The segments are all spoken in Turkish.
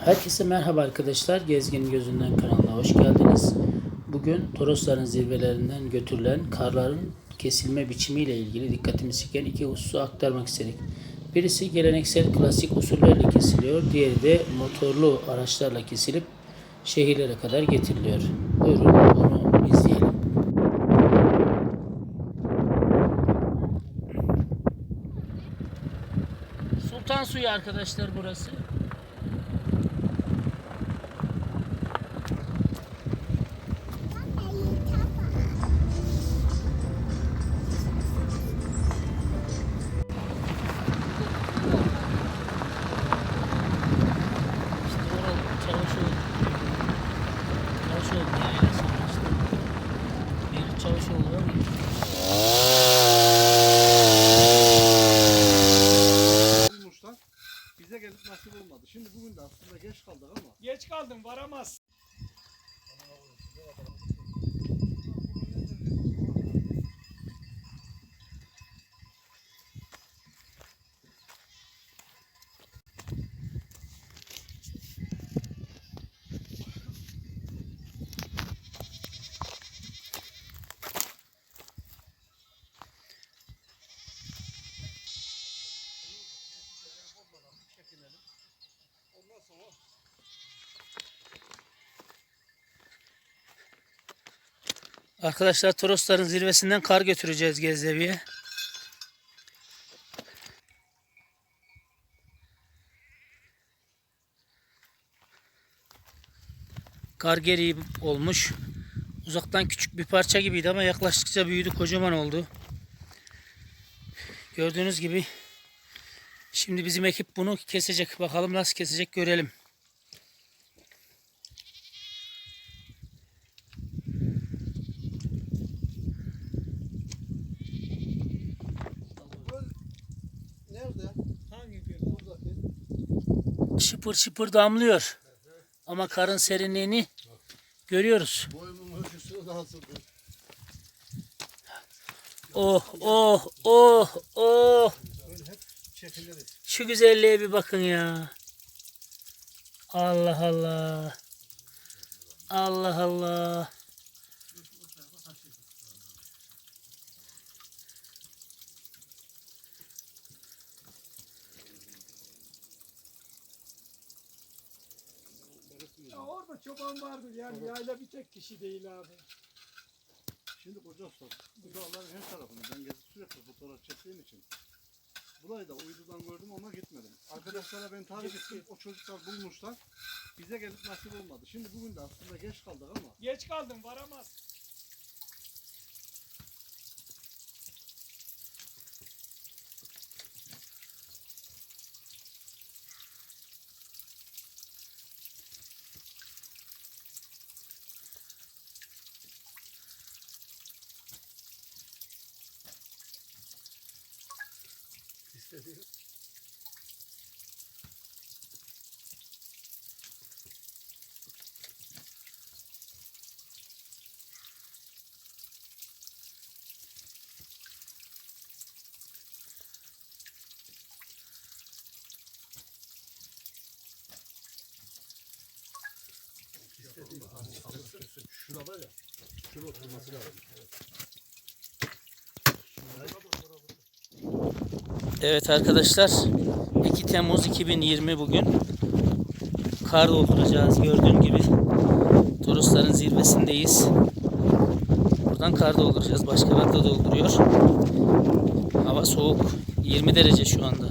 Herkese merhaba arkadaşlar. Gezgin Gözünden kanalına hoş geldiniz. Bugün Torosların zirvelerinden götürülen karların kesilme biçimiyle ilgili dikkatimi çeken iki hususu aktarmak istedik. Birisi geleneksel klasik usullerle kesiliyor. Diğeri de motorlu araçlarla kesilip şehirlere kadar getiriliyor. Buyurun onu izleyelim. Sultan Suyu arkadaşlar burası. Bize gelip nasip olmadı. Şimdi bugün de aslında geç kaldık ama Geç kaldın varamaz. Arkadaşlar Torosların zirvesinden kar götüreceğiz Gezdevi'ye. Kar geri olmuş. Uzaktan küçük bir parça gibiydi ama yaklaştıkça büyüdü, kocaman oldu. Gördüğünüz gibi şimdi bizim ekip bunu kesecek. Bakalım nasıl kesecek görelim. Nerede? Hangi? Buradaki. Şıpır şıpır damlıyor. Ama karın serinliğini görüyoruz. Boyumun ölçüsü nasıldır? Oh oh oh oh. Şu güzelliğe bir bakın ya. Allah Allah. Allah Allah. Ya orada çoban vardı yani yayla bir tek kişi değil abi. Şimdi koca usta. Bu dağların her tarafını ben gezip sürekli fotoğraf çektiğim için. Burayı da uydudan gördüm ama gitmedim. Arkadaşlara ben tarif ettim. O çocuklar bulmuşlar. Bize gelip nasip olmadı. Şimdi bugün de aslında geç kaldık ama Geç kaldın varamaz. İstediğim Şurada ya. Şurada oturması lazım. Evet arkadaşlar 2 Temmuz 2020 bugün. Kar dolduracağız gördüğün gibi. Torosların zirvesindeyiz. Buradan kar dolduracağız başkaları da dolduruyor. Hava soğuk 20 derece şu anda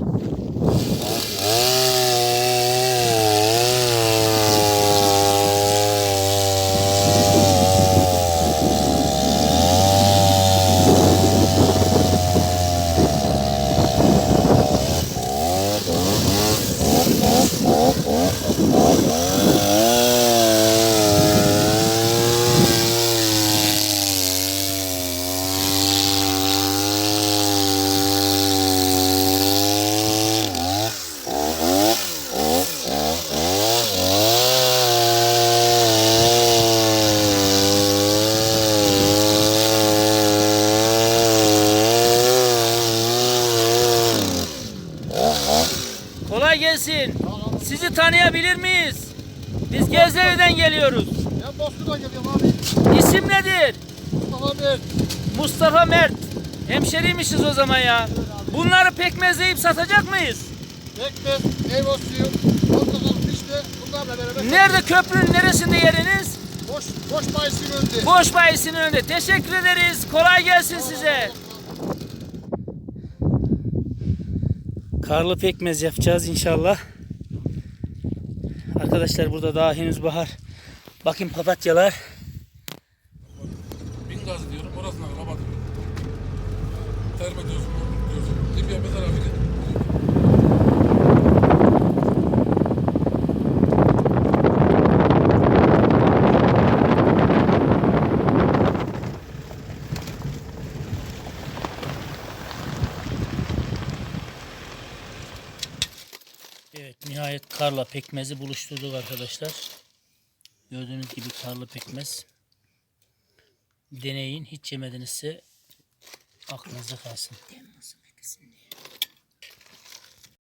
Sizi tanıyabilir miyiz? Biz Gezdere'den geliyoruz. Ben Bozkır'dan geliyorum abi. İsim nedir? Mustafa Bey. Mustafa Mert. Hemşeriymişiz o zaman ya. Bunları pekmezleyip satacak mıyız? Pekmez, meyve suyu, portakal, pişti. Bunlarla beraber Nerede köprünün neresinde yeriniz? boş, boş bayisin önde. Boş bayisinin önünde. Teşekkür ederiz. Kolay gelsin size. Karlı pekmez yapacağız inşallah. Arkadaşlar burada daha henüz bahar. Bakın papatyalar. Bin gaz diyorum orasına kapatıyorum. Terme diyorsun. Libya mezar abi. Evet nihayet karla pekmezi buluşturduk arkadaşlar. Gördüğünüz gibi karlı pekmez. Deneyin hiç yemedinizse aklınızda kalsın.